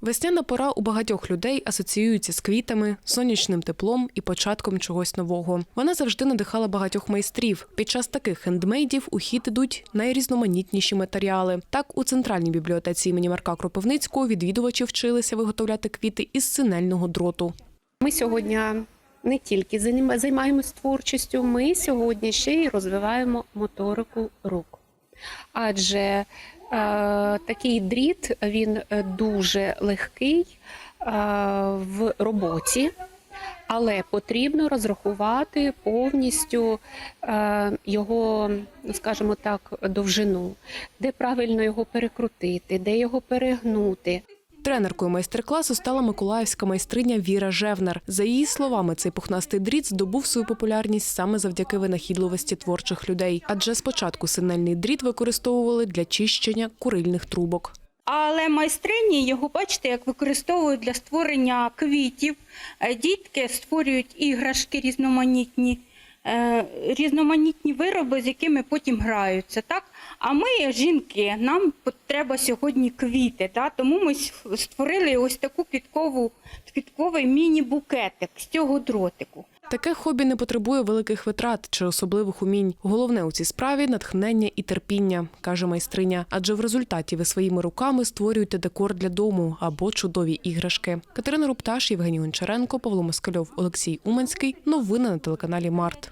Весняна пора у багатьох людей асоціюється з квітами, сонячним теплом і початком чогось нового. Вона завжди надихала багатьох майстрів. Під час таких хендмейдів у хід ідуть найрізноманітніші матеріали. Так, у центральній бібліотеці імені Марка Кропивницького відвідувачі вчилися виготовляти квіти із синельного дроту. Ми сьогодні не тільки займаємось творчістю, ми сьогодні ще й розвиваємо моторику рук. Адже такий дріт він е, дуже легкий е, в роботі, але потрібно розрахувати повністю е, його, скажімо так, довжину, де правильно його перекрутити, де його перегнути. Тренеркою майстер-класу стала миколаївська майстриня Віра Жевнер. За її словами, цей пухнастий дріт здобув свою популярність саме завдяки винахідливості творчих людей. Адже спочатку синельний дріт використовували для чищення курильних трубок. Але майстрині його, бачите, як використовують для створення квітів. Е, Дітки створюють іграшки різноманітні, е, різноманітні вироби, з якими потім граються. Так? А ми, жінки, нам треба сьогодні квіти. Так? Тому ми створили ось таку квіткову, квітковий міні-букетик з цього дротику. Таке хобі не потребує великих витрат чи особливих умінь. Головне у цій справі натхнення і терпіння, каже майстриня. Адже в результаті ви своїми руками створюєте декор для дому або чудові іграшки. Катерина Рупташ, Євгеній Гончаренко, Павло Москальов, Олексій Уманський. Новини на телеканалі Март.